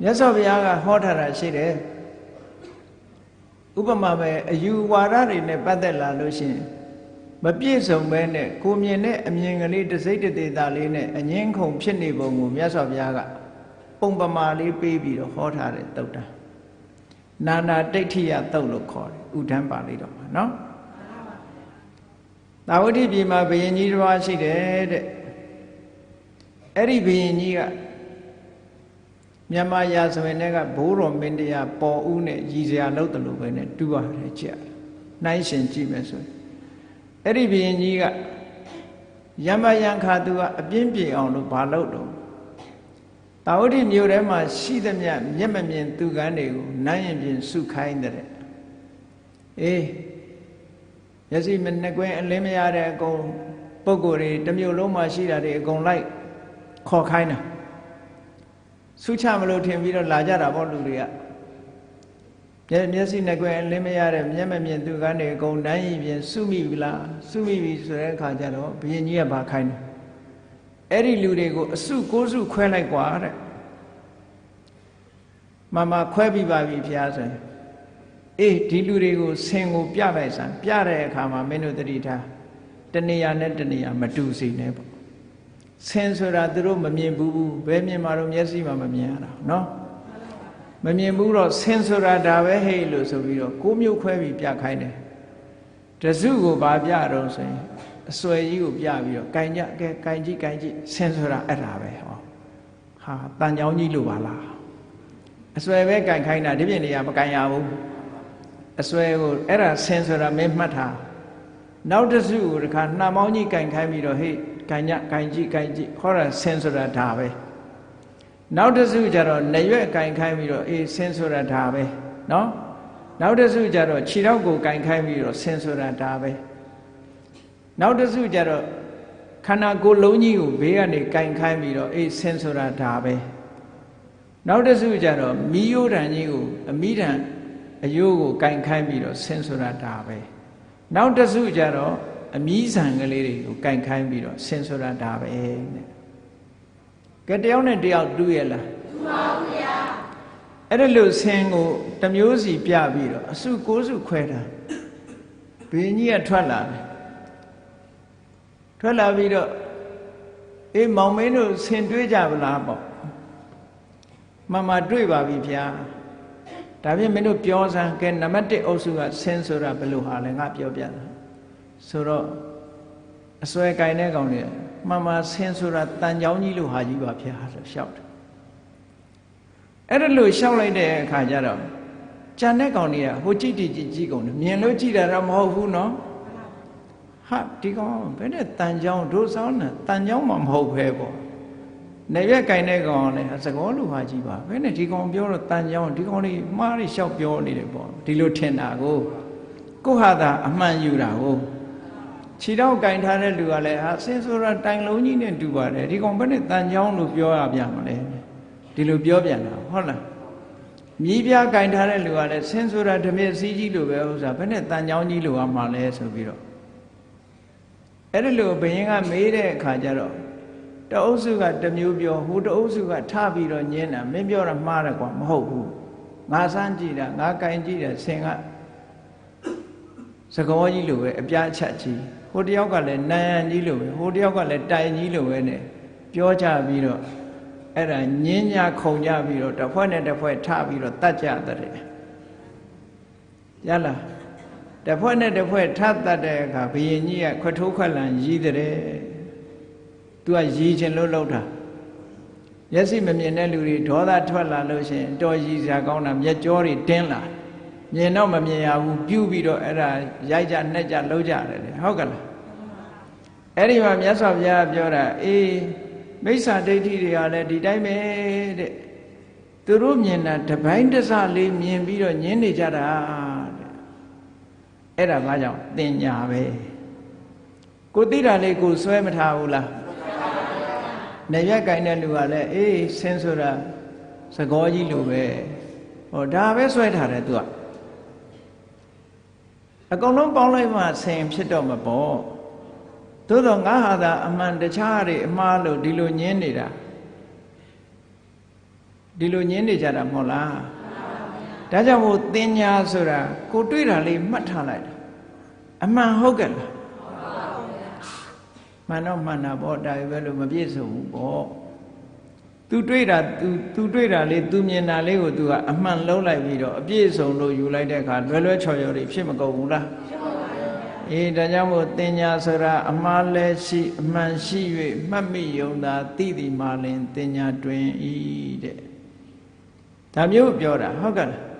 မြတ်စွာဘုရားကဟောထားတာရှိတယ်ဥပမာပဲအယူဝါဒတွေနဲ့ပတ်သက်လာလို့ရှိရင်မပြည့်စုံပဲနဲ့ကိုမြင်တဲ့အမြင်ကလေးတစ်စိတ်တစ်သေးသားလေးနဲ့အငင်းခုန်ဖြစ်နေပုံကိုမြတ်စွာဘုရားကပုံပမာလေးပေးပြီးတော့ဟောထားတယ်တုတ်တာနာနာဒိဋ္ဌိယတုတ်လို့ခေါ်တယ်ဥဒန်းပါဠိတော်မှာနော်သာဝတိပြည်မှာဘုရင်ကြီးတစ်ပါးရှိတယ်တဲ့အဲ့ဒီဘုရင်ကြီးက မြန်မာရာဇဝင်တွေကဘိုးတော်မင်းတရားပေါ်ဦးနဲ့ရည်စရာလုပ်တယ်လို့ပဲနဲ့တူပါတယ်ကြည့်နှိုင်းရှင်ကြည့်မယ်ဆိုရင်အဲ့ဒီဘုရင်ကြီးကယမယံခါသူကအပြင်းပြေအောင်လို့ဘာလုပ်တော့တာဝတိမြို့ထဲမှာရှိသမျှမျက်မမြင်သူကန်းတွေကိုနိုင်ရင်ပြင်စုခိုင်းတဲ့အေးမျက်စိမနှကွင်းအလင်းမရတဲ့အကုန်ပုံကိုယ်တွေတစ်မြို့လုံးမှာရှိတာတွေအကုန်လိုက်ခေါ်ခိုင်းတာ ဆုချမလို့ထင်ပြီးတော့လာကြတာပေါ့လူတွေကမျက်မျက်စိနှကွင်းအလင်းမရတဲ့မျက်မမြင်သူကန်းတွေအကုန်တိုင်းရင်ပြင်စုမိပြီလားစုမိပြီဆိုတဲ့အခါကျတော့ဘုရင်ကြီးကဘာခိုင်းတယ်အဲ့ဒီလူတွေကိုအစုကိုးစုခွဲလိုက်กว่าတဲ့မမခွဲပြီးပါပြီဖျားဆိုရင်အေးဒီလူတွေကိုဆင်ကိုပြလိုက်စမ်းပြတဲ့အခါမှာမင်းတို့တတိထားတဏှာနဲ့တဏှာမတူစီနဲ့ပေါ့ ဆင်ဆိုတာသူတို့မမြင်ဘူးဘယ်မြင်မှာတော့မျက်စိမှမမြင်ရတာเนาะမမြင်ဘူးတော့ဆင်ဆိုတာဒါပဲဟဲ့လို့ဆိုပြီးတော့ကိုးမျိုးခွဲပြီးပြခိုင်းတယ်တစုကိုဗာပြတော့ဆိုရင်အစွဲကြီးကိုပြပြီးတော့ကင်ကြကဲကင်ကြည့်ကင်ကြည့်ဆင်ဆိုတာအဲ့ဒါပဲဟောဟာတန်ကြောင်းကြီးလို့ပါလားအစွဲပဲကင်ခိုင်းတာဒီပြင်နေရာမကင်ရဘူးအစွဲကိုအဲ့ဒါဆင်ဆိုတာမင်းမှတ်ထားနောက်တစ်စုကိုတခါနှာမောင်းကြီးကင်ခိုင်းပြီးတော့ဟေ့ ကင်ကြကင်ကြည့်ကင်ကြည့်ဟောတာဆင်ဆိုတာဒါပဲနောက်တစ်စုကျတော့နရွက်ကင်ခိုင်းပြီးတော့အေးဆင်ဆိုတာဒါပဲနော်နောက်တစ်စုကျတော့ခြေထောက်ကိုကင်ခိုင်းပြီးတော့ဆင်ဆိုတာဒါပဲနောက်တစ်စုကျတော့ခန္ဓာကိုယ်လုံးကြီးကိုဘေးကနေကင်ခိုင်းပြီးတော့အေးဆင်ဆိုတာဒါပဲနောက်တစ်စုကျတော့မီးရိုးတန်ကြီးကိုအမိတန်အယိုးကိုကင်ခိုင်းပြီးတော့ဆင်ဆိုတာဒါပဲနောက်တစ်စုကျတော့ အမီးဆန်ကလေးတွေကိုကင်ခိုင်းပြီးတော့ဆင်ဆိုတာဒါပဲတဲ့ကဲတယောက်နဲ့တယောက်တူးရလားတူပါဘူးဗျာအဲ့ဒါလို့ဆင်ကိုတစ်မျိုးစီပြပြီးတော့အစုကိုးစုခွဲတာဘင်းကြီးကထွက်လာတယ်ထွက်လာပြီးတော့အေးမောင်မင်းတို့ဆင်တွေးကြဗလားပေါ့မမတွေ့ပါပြီဗျာဒါဖြင့်မင်းတို့ပြောစမ်းကဲနံပါတ်1အုပ်စုကဆင်းဆိုတာဘယ်လိုဟာလဲငါပြောပြတာ ဆိုတော့အစွဲကင်တဲ့ကောင်တွေမှန်မှဆင်းဆိုတာတန်ကြောင်းကြီးလို့ဟာကြီးပါဗျာဆိုရှောက်တယ်အဲ့ဒါလို့ရှောက်လိုက်တဲ့အခါကျတော့ကြံတဲ့ကောင်တွေကဟိုကြည့်တည်ကြည့်ကြည့်ကုန်တယ်မြင်လို့ကြည့်တာတော့မဟုတ်ဘူးနော်ဟာဒီကောင်ဘယ်နဲ့တန်ကြောင်းဒုစောင်းနဲ့တန်ကြောင်းမှမဟုတ်ပဲပေါ့နေရက်ကင်တဲ့ကောင်လည်းသကောလူဟာကြီးပါဘယ်နဲ့ဒီကောင်ပြောတော့တန်ကြောင်းဒီကောင်လေးမှားရိလျှောက်ပြောနေတယ်ပေါ့ဒီလိုထင်တာကိုကိုဟာသာအမှန်ယူတာကို ခြေတော့ကင်ထားတဲ့လူကလည်းဟာဆင်းဆိုတာတိုင်လုံးကြီးနဲ့တူပါတယ်ဒီကောင်ဘယ်နဲ့တန်ကြောင်းလို့ပြောရပြန်မလဲဒီလိုပြောပြန်တာဟုတ်လားမြည်ပြကင်ထားတဲ့လူကလည်းဆင်းဆိုတာဓမြစည်းကြီးလိုပဲဥစ္စာဘယ်နဲ့တန်ကြောင်းကြီးလိုရမှာလဲဆိုပြီးတော့အဲ့ဒါလို့ဘယင်းကမေးတဲ့အခါကျတော့တအုပ်စုကတမျိုးပြောဟိုတအုပ်စုကထပြီးတော့ညင်းတာမင်းပြောတာမှားတယ်ကွာမဟုတ်ဘူးငါစမ်းကြည့်တာငါကင်ကြည့်တယ်ဆင်ကစကောကြီးလိုပဲအပြားချက်ကြီး ဟိုတယောက်ကလည်းနန်ရန်ကြီးလိုပဲဟိုတယောက်ကလည်းတိုင်ကြီးလိုပဲနဲ့ပြောကြပြီးတော့အဲ့ဒါညင်းညာခုံကြပြီးတော့တစ်ဖွဲ့နဲ့တစ်ဖွဲ့ထပြီးတော့တတ်ကြတဲ့ရလားတစ်ဖွဲ့နဲ့တစ်ဖွဲ့ထတတ်တဲ့အခါဘုရင်ကြီးကခွထိုးခွက်လန်ရည်တဲ့သူကရည်ခြင်းလို့လောက်တာမျက်စိမမြင်တဲ့လူတွေဒေါသထွက်လာလို့ရှိရင်တော်ရည်စရာကောင်းတာမျက်ကြောတွေတင်းလာမြင်တော့မမြင်ရဘူးပြုတ်ပြီးတော့အဲ့ဒါရိုက်ကြနှက်ကြလှုပ်ကြတယ်ဟုတ်ကလား အဲ့ဒီမှာမြတ်စွာဘုရားပြောတာအေးမိစ္ဆာဒိဋ္ဌိတွေကလည်းဒီတိုင်းပဲတဲ့သူတို့မြင်တာတပိုင်းတစလေးမြင်ပြီးတော့ညင်းနေကြတာတဲ့အဲ့ဒါဘာကြောင့်တင်ညာပဲကိုသိတာလေးကိုစွဲမထားဘူးလားနေရက်ကင်တဲ့လူကလည်းအေးဆင်းဆိုတာသကောကြီးလိုပဲဟောဒါပဲစွဲထားတယ်သူကအကုန်လုံးပေါင်းလိုက်မှဆင်ဖြစ်တော့မှာပေါ့ သို့တော့ငါဟာသာအမှန်တခြားတွေအမှားလို့ဒီလိုညင်းနေတာ ဒီလိုညင်းနေကြတာမဟုတ်လားဒါကြောင့်မို့တင်ညာဆိုတာကိုတွေ့တာလေးမှတ်ထားလိုက်တာအမှန်ဟုတ်ကဲ့လားမှန်တော့မှန်တာပေါ့ဒါပဲလို့မပြည့်စုံဘူးပေါ့ तू တွေ့တာ तू तू တွေ့တာလေး तू မြင်တာလေးကို तू ကအမှန်လုံးလိုက်ပြီးတော့အပြည့်စုံလို့ယူလိုက်တဲ့အခါလွယ်လွယ်ချော်ချော်တွေဖြစ်မကုန်ဘူးလားဖြစ်ပါဘူး အေးဒါကြောင့်မို့တင်ညာဆိုတာအမှားလဲရှိအမှန်ရှိ၍မှတ်မိယုံသာသိသည်မှလင်တင်ညာတွင်ဤတဲ့ဒါမျိုးပြောတာဟုတ်ကဲ့လား